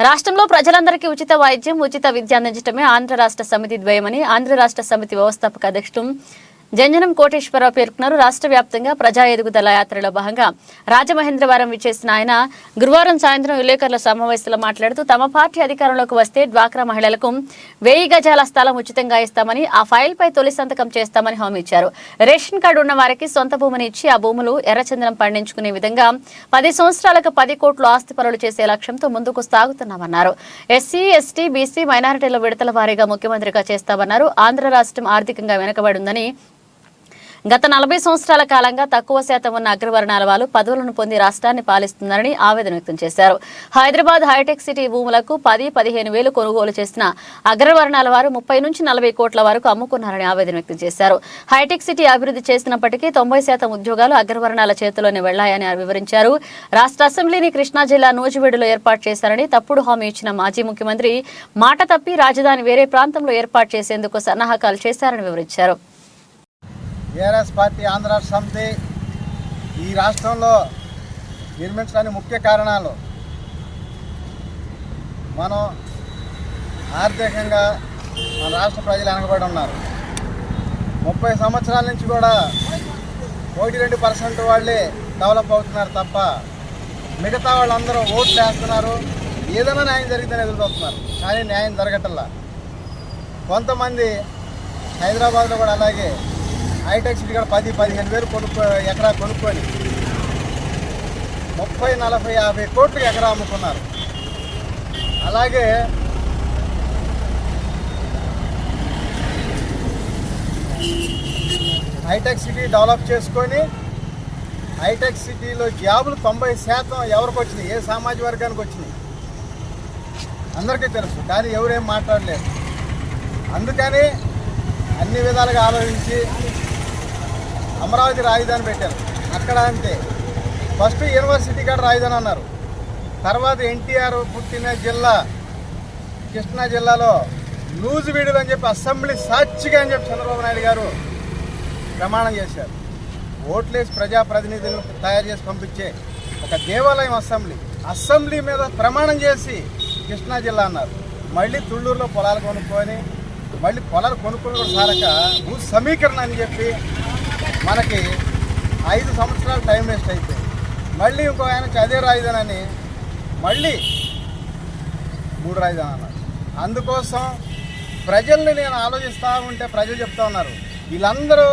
రాష్ట్రంలో ప్రజలందరికీ ఉచిత వైద్యం ఉచిత విద్య అందించడమే ఆంధ్ర రాష్ట్ర సమితి ద్వయమని ఆంధ్ర రాష్ట్ర సమితి వ్యవస్థాపక అధ్యక్షుడు జంజనం కోటేశ్వరరావు పేర్కొన్నారు. రాష్ట్ర వ్యాప్తంగా ప్రజా ఎదుగుదల యాత్రలో భాగంగా రాజమహేంద్రవరం విచ్చేసిన ఆయన గురువారం సాయంత్రం విలేకరుల సమావేశంలో మాట్లాడుతూ తమ పార్టీ అధికారంలోకి వస్తే డ్వాక్రా మహిళలకు వెయ్యి గజాల స్థలం ఉచితంగా ఇస్తామని ఆ ఫైల్ పై తొలి సంతకం చేస్తామని హామీ ఇచ్చారు. రేషన్ కార్డు ఉన్న వారికి సొంత భూమిని ఇచ్చి ఆ భూములు ఎర్రచందనం పండించుకునే విధంగా పది సంవత్సరాలకు పది కోట్లు ఆస్తి పనులు చేసే లక్ష్యంతో ముందుకు సాగుతున్నామన్నారు. ఎస్సీ ఎస్టీ బీసీ మైనారిటీల విడతల వారీగా ముఖ్యమంత్రిగా చేస్తామన్నారు. ఆంధ్ర రాష్ట్రం ఆర్థికంగా వెనుకబడి గత నలభై సంవత్సరాల కాలంగా తక్కువ శాతం ఉన్న అగ్రవర్ణాల వాళ్ళు పదవులను పొంది రాష్ట్రాన్ని పాలిస్తున్నారని ఆవేదన వ్యక్తం చేశారు. హైదరాబాద్ హైటెక్ సిటీ భూములకు పది పదిహేను వేలు కొనుగోలు చేసిన అగ్రవర్ణాల వారు ముప్పై నుంచి నలభై కోట్ల వరకు అమ్ముకున్నారని ఆవేదన వ్యక్తం చేశారు. హైటెక్ సిటీ అభివృద్ధి చేసినప్పటికీ తొంభై శాతం ఉద్యోగాలు అగ్రవర్ణాల చేతిలోనే వెళ్ళాయని వివరించారు. రాష్ట్ర అసెంబ్లీని కృష్ణా జిల్లా నూజివీడులో ఏర్పాటు చేశారని తప్పుడు హామీ ఇచ్చిన మాజీ ముఖ్యమంత్రి మాట తప్పి రాజధాని వేరే ప్రాంతంలో ఏర్పాటు చేసేందుకు సన్నాహకాలు చేశారని వివరించారు. టీఆర్ఎస్ పార్టీ ఆంధ్ర రాష్ట్ర సమితి ఈ రాష్ట్రంలో నిర్మించడానికి ముఖ్య కారణాలు. మనం ఆర్థికంగా మన రాష్ట్ర ప్రజలు వెనకబడి ఉన్నారు. ముప్పై సంవత్సరాల నుంచి కూడా ఒకటి రెండు పర్సెంట్ వాళ్ళే డెవలప్ అవుతున్నారు తప్ప మిగతా వాళ్ళందరూ ఓట్లు వేస్తున్నారు. ఏదైనా న్యాయం జరిగితేనే ఎదురుతున్నారు కానీ న్యాయం జరగటల్లా కొంతమంది హైదరాబాద్లో కూడా అలాగే హైటెక్ సిటీ కూడా పది పదిహేను వేలు కొనుక్కో ఎకరా కొనుక్కొని ముప్పై నలభై యాభై కోట్లు ఎకరా అమ్ముకున్నారు. అలాగే హైటెక్ సిటీ డెవలప్ చేసుకొని హైటెక్ సిటీలో జాబులు తొంభై శాతం ఎవరికి వచ్చినాయి? ఏ సామాజిక వర్గానికి వచ్చినాయి? అందరికీ తెలుసు. కానీ ఎవరేం మాట్లాడలేదు. అందుకని అన్ని విధాలుగా ఆలోచించి అమరావతి రాజధాని పెట్టారు. అక్కడ అంతే. ఫస్ట్ యూనివర్సిటీ కాడ రాజధాని అన్నారు. తర్వాత ఎన్టీఆర్ పుట్టిన జిల్లా కృష్ణా జిల్లాలో నూజివీడులు అని చెప్పి అసెంబ్లీ సాక్షిగా అని చెప్పి చంద్రబాబు నాయుడు గారు ప్రమాణం చేశారు. ఓట్లేసి ప్రజాప్రతినిధులను తయారు చేసి పంపించే ఒక దేవాలయం అసెంబ్లీ. అసెంబ్లీ మీద ప్రమాణం చేసి కృష్ణా జిల్లా అన్నారు. మళ్ళీ తుళ్ళూరులో పొలాలు కొనుక్కొని మళ్ళీ పొలాలు కొనుక్కొని కూడా సారక భూ సమీకరణ అని చెప్పి మనకి ఐదు సంవత్సరాలు టైం వేస్ట్ అయిపోయింది. మళ్ళీ ఇంకో ఆయన చదే రాజధాని మళ్ళీ మూడు రాజధాని అన్నారు. అందుకోసం ప్రజల్ని నేను ఆలోచిస్తూ ఉంటే ప్రజలు చెప్తా ఉన్నారు. వీళ్ళందరూ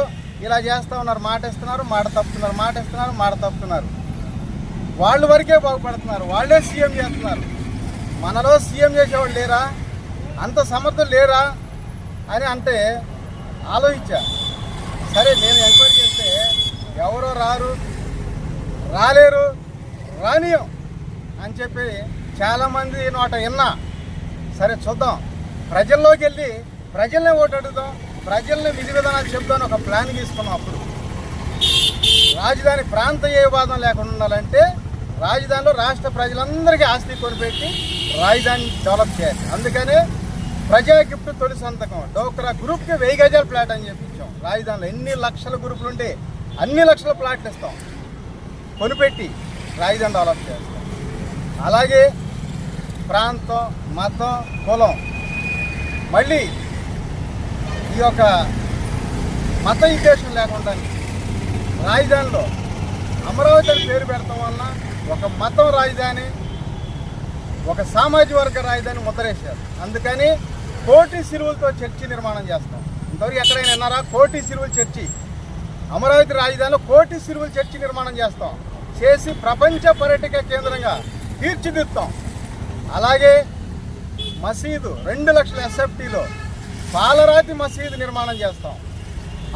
ఇలా చేస్తూ ఉన్నారు మాట ఇస్తున్నారు మాట తప్పుతున్నారు మాట ఇస్తున్నారు మాట తప్పుతున్నారు. వాళ్ళు వరకే బాగుపడుతున్నారు వాళ్ళే సీఎం చేస్తున్నారు. మనలో సీఎం చేసేవాళ్ళు లేరా? అంత సమర్థులు లేరా? అని అంటే ఆలోచించా. సరే నేను ఎంక్వైరీ చేస్తే ఎవరో రారు రాలేరు రానియం అని చెప్పి చాలామంది నోట విన్నా. సరే చూద్దాం. ప్రజల్లోకి వెళ్ళి ప్రజల్ని ఓటు అడుగుదాం ప్రజల్ని విధి విధానాలు చెప్దాం ఒక ప్లాన్ తీసుకున్నాం అప్పుడు. రాజధాని ప్రాంతీయ వివాదం లేకుండా ఉండాలంటే రాజధానిలో రాష్ట్ర ప్రజలందరికీ ఆస్తి కొనిపెట్టి రాజధాని డెవలప్ చేయాలి. అందుకనే ప్రజా గిఫ్ట్ తొలి సంతకం. డోక్రా గ్రూప్కి వెయ్యి గజాల ప్లాట్ అని చెప్పించాం రాజధానిలో ఎన్ని లక్షల గ్రూపులు ఉంటే అన్ని లక్షల ప్లాట్లు ఇస్తాం. కొనిపెట్టి రాజధాని డెవలప్ చేస్తాం అలాగే ప్రాంతం మతం కులం. మళ్ళీ ఈ యొక్క మత ఇంటేషన్ లేకుండా రాజధానిలో అమరావతి అని పేరు పెడతాం వలన ఒక మతం రాజధాని ఒక సామాజిక వర్గ రాజధాని ముద్రేశారు అందుకని కోటి సిరువులతో చర్చి నిర్మాణం చేస్తాం. ఇంతవరకు ఎక్కడైనా విన్నారా? కోటి సిరువులు చర్చి. అమరావతి రాజధానిలో కోటి సిరువుల చర్చి నిర్మాణం చేస్తాం. చేసి ప్రపంచ పర్యాటక కేంద్రంగా తీర్చిదిద్దాం అలాగే మసీదు రెండు లక్షల ఎస్ఎఫ్టీలో పాలరాతి మసీదు నిర్మాణం చేస్తాం.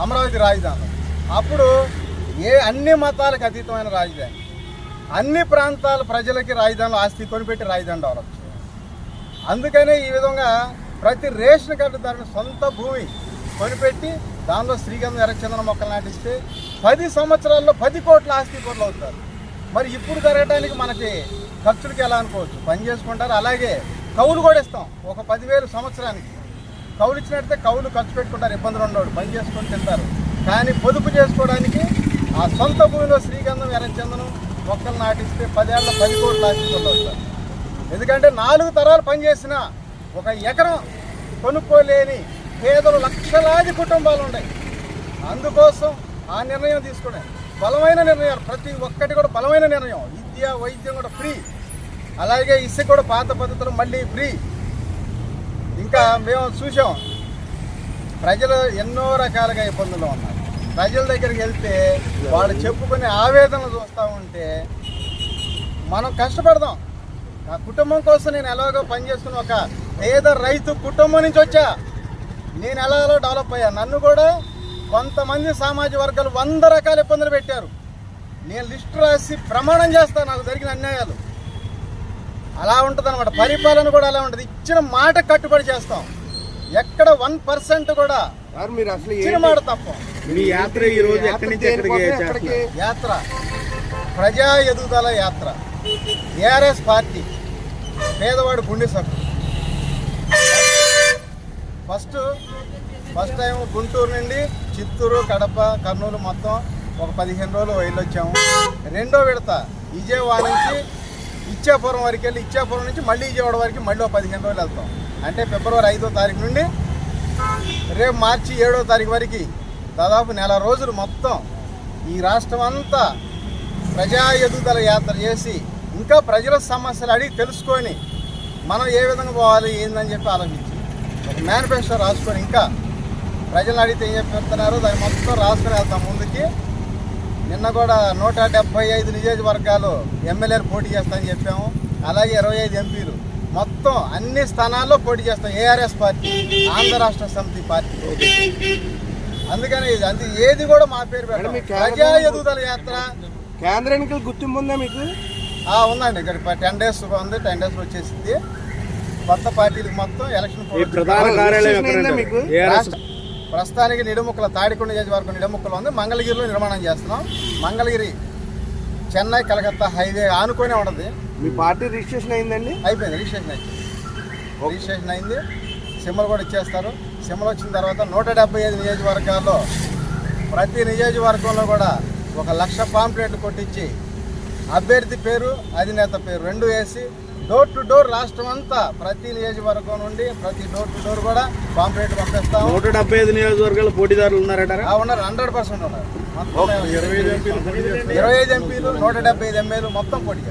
అమరావతి రాజధానిలో. అప్పుడు ఏ అన్ని మతాలకు అతీతమైన రాజధాని? అన్ని ప్రాంతాల ప్రజలకి రాజధానిలో ఆస్తి కొనిపెట్టి రాజధాని డెవలప్ అందుకనే ఈ విధంగా ప్రతి రేషన్ కార్డు దారిని సొంత భూమి కొనిపెట్టి దానిలో శ్రీగంధం ఎర్రచందన మొక్కలు నాటిస్తే పది సంవత్సరాల్లో పది కోట్ల ఆస్తి కోట్లు అవుతారు. మరి ఇప్పుడు జరగడానికి మనకి ఖర్చులకి ఎలా అనుకోవచ్చు? పని చేసుకుంటారు. అలాగే కౌలు కూడా ఇస్తాం. ఒక పదివేలు సంవత్సరానికి. కౌలు ఇచ్చినట్టే కౌలు ఖర్చు పెట్టుకుంటారు. ఇబ్బందులు ఉండవు. పని చేసుకొని తింటారు. కానీ పొదుపు చేసుకోవడానికి ఆ సొంత భూమిలో శ్రీగంధం ఎర్రచందనం మొక్కలు నాటిస్తే పదేళ్ళ పది కోట్ల ఆస్తి కోట్లు అవుతారు ఎందుకంటే నాలుగు తరాలు పనిచేసిన ఒక ఎకరం కొనుక్కోలేని పేదలు లక్షలాది కుటుంబాలు ఉన్నాయి. అందుకోసం ఆ నిర్ణయం తీసుకునే బలమైన నిర్ణయాలు ప్రతి ఒక్కటి కూడా బలమైన నిర్ణయం. విద్య వైద్యం కూడా ఫ్రీ. అలాగే ఇసుక కూడా పాత పద్ధతులు మళ్ళీ ఫ్రీ. ఇంకా మేము చూసాం ప్రజలు ఎన్నో రకాలుగా ఇబ్బందులు ఉన్నారు. ప్రజల దగ్గరికి వెళ్తే వాళ్ళు చెప్పుకునే ఆవేదనలు చూస్తూ ఉంటే మనం కష్టపడదాం. నా కుటుంబం కోసం నేను ఎలాగో పనిచేస్తున్న ఒక పేద రైతు కుటుంబం నుంచి వచ్చా. నేను ఎలాగో డెవలప్ అయ్యా. నన్ను కూడా కొంతమంది సామాజిక వర్గాలు వంద రకాల ఇబ్బందులు పెట్టారు. నేను లిస్ట్ రాసి ప్రమాణం చేస్తాను నాకు జరిగిన అన్యాయాలు. అలా ఉంటుంది అనమాట పరిపాలన కూడా అలా ఉంటుంది. ఇచ్చిన మాట కట్టుబడి చేస్తాం. ఎక్కడ వన్ పర్సెంట్ కూడా మీరు అసలు ఇచ్చిన? మాట తప్ప. మీ యాత్ర ఈ రోజు ఎక్కడి నుంచి ఎక్కడికి దేనికోసం చేస్తున్నారు? ఎక్కడికి? యాత్ర. ప్రజా ఎదుగుదల యాత్ర. ARS party. పేదవాడు గుండె సభ్యుడు ఫస్ట్ ఫస్ట్ టైం గుంటూరు నుండి చిత్తూరు కడప కర్నూలు మొత్తం ఒక పదిహేను రోజులు వెళ్ళొచ్చాము రెండో విడత విజయవాడ నుంచి ఇచ్చాపురం వరకు వెళ్ళి ఇచ్చాపురం నుంచి మళ్ళీ విజయవాడ వరకు మళ్ళీ ఒక పదిహేను రోజులు వెళ్తాం. అంటే ఫిబ్రవరి ఐదో తారీఖు నుండి రేపు మార్చి ఏడో తారీఖు వరకు దాదాపు నెల రోజులు మొత్తం ఈ రాష్ట్రం అంతా ప్రజా ఎదుగుదల యాత్ర చేసి ఇంకా ప్రజల సమస్యలు అడిగి తెలుసుకొని మనం ఏ విధంగా పోవాలి ఏందని చెప్పి ఆలోచించాం. ఒక మేనిఫెస్టో రాసుకొని ఇంకా ప్రజలను అడిగితే ఏం చెప్తున్నారో దాన్ని మొత్తం రాసుకొని వెళ్తాం ముందుకి. నిన్న కూడా నూట డెబ్బై ఐదు నియోజకవర్గాలు ఎమ్మెల్యేలు పోటీ చేస్తామని చెప్పాము. అలాగే ఇరవై ఐదు ఎంపీలు. మొత్తం అన్ని స్థానాల్లో పోటీ చేస్తాం. ఏఆర్ఎస్ పార్టీ ఆంధ్ర రాష్ట్ర సమితి పార్టీ. అందుకని ఇది అంది ఏది కూడా మా పేరు పెట్టాం. ప్రజా ఎదుగుదల యాత్ర. కేంద్ర ఎన్నికల గుర్తింపు ఉందా మీకు? ఉందండి. ఇక్కడ టెన్ డేస్ ఉంది టెన్ డేస్ వచ్చేసింది. కొత్త పార్టీలకు మొత్తం ఎలక్షన్ ప్రస్తుతానికి నిడుముక్కల తాడికొండ నియోజకవర్గం నిడుముక్కలు ఉంది. మంగళగిరిలో నిర్మాణం చేస్తున్నాం. మంగళగిరి చెన్నై కలకత్తా హైవే ఆనుకొని ఉండదు మీ పార్టీ రిజిస్ట్రేషన్ అయిందండి? అయిపోయింది. రిజిస్ట్రేషన్ అయింది. రిజిస్ట్రేషన్ అయింది. సిమ్మలు కూడా ఇచ్చేస్తారు. సిమ్మలు వచ్చిన తర్వాత నూట డెబ్బై ఐదు నియోజకవర్గాల్లో ప్రతి నియోజకవర్గంలో కూడా ఒక లక్ష పాంప్లెట్లు కొట్టించి అభ్యర్థి పేరు అధినేత పేరు రెండు వేసి డోర్ టు డోర్ రాష్ట్రం అంతా ప్రతి నియోజకవర్గం నుండి ప్రతి డోర్ టు డోర్ కూడా పాంప్లెట్ పంపిస్తాము నూట డెబ్బై ఐదు నియోజకవర్గాల పోటీదారులు ఉన్నారట ఆ ఉన్నారు. హండ్రెడ్ పర్సెంట్ ఉన్నారు. ఇరవై ఐదు ఎంపీలు నూట డెబ్బై ఐదు ఎంపీలు మొత్తం పోటీ